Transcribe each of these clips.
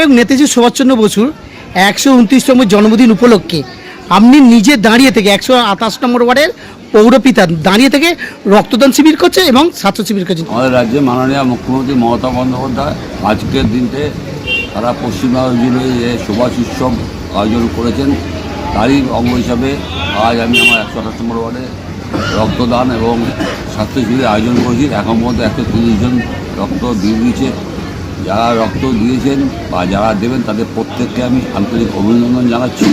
নায়ক নেতাজি সুভাষচন্দ্র বসুর একশো উনত্রিশতম জন্মদিন উপলক্ষে আপনি নিজে দাঁড়িয়ে থেকে একশো আঠাশ নম্বর ওয়ার্ডের পৌরপিতা দাঁড়িয়ে থেকে রক্তদান শিবির করছে এবং স্বাস্থ্য শিবির করছে। আমাদের রাজ্যে মাননীয় মুখ্যমন্ত্রী মমতা বন্দ্যোপাধ্যায় আজকের দিনতে তারা পশ্চিমবঙ্গ জুড়ে যে সুভাষ উৎসব আয়োজন করেছেন, তারই অঙ্গ হিসাবে আজ আমি আমার একশো আঠাশ নম্বর ওয়ার্ডে রক্তদান এবং স্বাস্থ্য শিবিরের আয়োজন করেছি। এখন পর্যন্ত একশো তিরিশ জন রক্ত দিয়ে দিয়েছে। যারা রক্ত দিয়েছেন বা যারা দেবেন তাদের প্রত্যেককে আমি আন্তরিক অভিনন্দন জানাচ্ছি।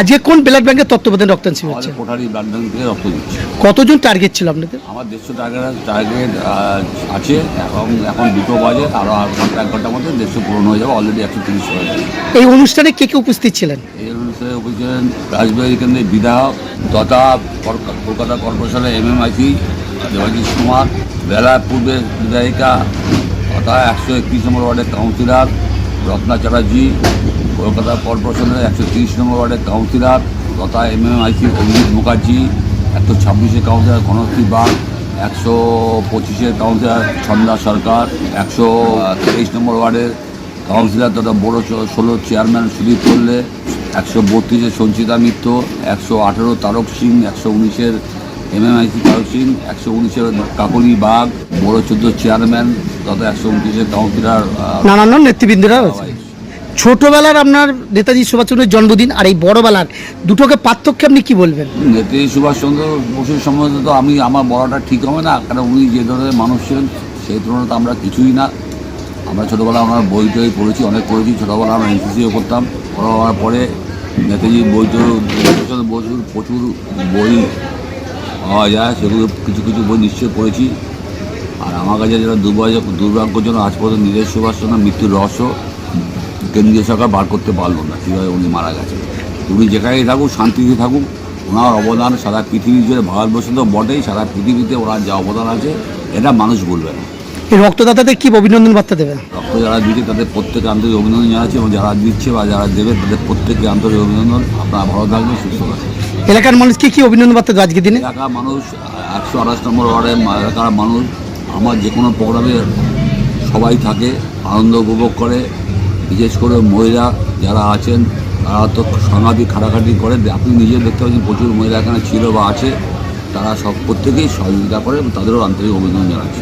আজকে কোন ব্লাড ব্যাংকের তত্ত্বাবধানে রক্তদান শিবির হচ্ছে? কোঠারি ব্লাড ব্যাংক থেকে রক্ত দিচ্ছে। কতজন টার্গেট ছিল আপনাদের? আমার দেড়শো টার্গেট টার্গেট আছে এবং এখন দুটো বাজে আরও ঘণ্টা এক ঘণ্টার মধ্যে দেড়শো পূরণ হয়ে যাবে অলরেডি একশো তিরিশ হয়ে যাবে এই অনুষ্ঠানে কে কে উপস্থিত ছিলেন? এই অনুষ্ঠানে উপস্থিত রাজবাড়ি কেন্দ্রের বিধায়ক তথা কলকাতা কর্পোরেশনের M M MMIC Debashish Kumar বেলা পূর্বের বিধায়িকা তথা একশো একত্রিশ নম্বর ওয়ার্ডের কাউন্সিলর রত্না চ্যাটার্জি, কলকাতা কর্পোরেশনের একশো তিরিশ নম্বর ওয়ার্ডের কাউন্সিলর তথা এমএমআইসি অভিজিৎ মুখার্জি, একশো ছাব্বিশের কাউন্সিলর ঘনশ্রী বাগ, একশো পঁচিশের কাউন্সিলর ছন্দা সরকার, একশো তেইশ নম্বর ওয়ার্ডের কাউন্সিলর তথা বড় ষোলো চেয়ারম্যান সুদীপ করলে একশো বত্রিশের সঞ্চিতা মিত্র, একশো আঠেরো তারক সিং, একশো উনিশের এমএমআইসি সিং একশো উনিশের কাকলি বাগ বড় চোদ্দ চেয়ারম্যান তথা একশো উনত্রিশের কাউন্সিলর নানান নেতৃবৃন্দরা। ছোটবেলার আপনার নেতাজি সুভাষচন্দ্রের জন্মদিন আর এই বড়বেলার দুটোকে পার্থক্য আপনি কি বলবেন? নেতাজি সুভাষচন্দ্র বসুর সম্বন্ধে তো আমি আমার বলাটা ঠিক হবে না কারণ উনি যে ধরনের মানুষ ছিলেন সেই তুলনায় তো আমরা কিছুই না। আমরা ছোটোবেলা আমরা বই টই পড়েছি অনেক পড়েছি ছোটোবেলা আমরা এনসিসিও করতাম পড়া হওয়ার পরে নেতাজি বই তো বসুর প্রচুর বই পাওয়া যায় সেগুলো কিছু কিছু বই নিশ্চয়ই পড়েছি। আর আমার কাছে যেটা দুর্ভাগ্য দুর্ভাগ্যজনক আজ পর্যন্ত নীরজ সুভাষচন্দ্র মৃত্যুর রহস্য কেন্দ্রীয় সরকার বার করতে পারল না কীভাবে উনি মারা গেছেন। উনি যেখানেই থাকুক শান্তিতে থাকুক ওনার অবদান সারা পৃথিবী জুড়ে ভারতবর্ষে তো বটেই সারা পৃথিবীতে ওনার যা অবদান আছে এটা মানুষ বলবে না। এই রক্তদাতাদের কি অভিনন্দন বার্তা দেবে রক্ত যারা দিচ্ছে তাদের প্রত্যেকে আন্তরিক অভিনন্দন জানাচ্ছি এবং যারা দিচ্ছে বা যারা দেবে তাদের প্রত্যেককে আন্তরিক অভিনন্দন। আপনারা ভালো থাকবেন সুস্থ থাকবেন। এলাকার মানুষকে কি অভিনন্দন বার্তা দেবে আজকের দিনে? এলাকার মানুষ, একশো আঠাশ নম্বর ওয়ার্ডের মা- এলাকার মানুষ, আমার যে কোনো প্রোগ্রামে সবাই থাকে, আনন্দ উপভোগ করে। বিশেষ করে মহিলা যারা আছেন, তারা তো সাংঘাতিক খাটাখাটি করে। আপনি নিজে দেখতে পাচ্ছেন প্রচুর মহিলা এখানে ছিল বা আছে। তারা সব প্রত্যেকেই সহযোগিতা করে তাদেরও আন্তরিক অভিনন্দন জানাচ্ছি।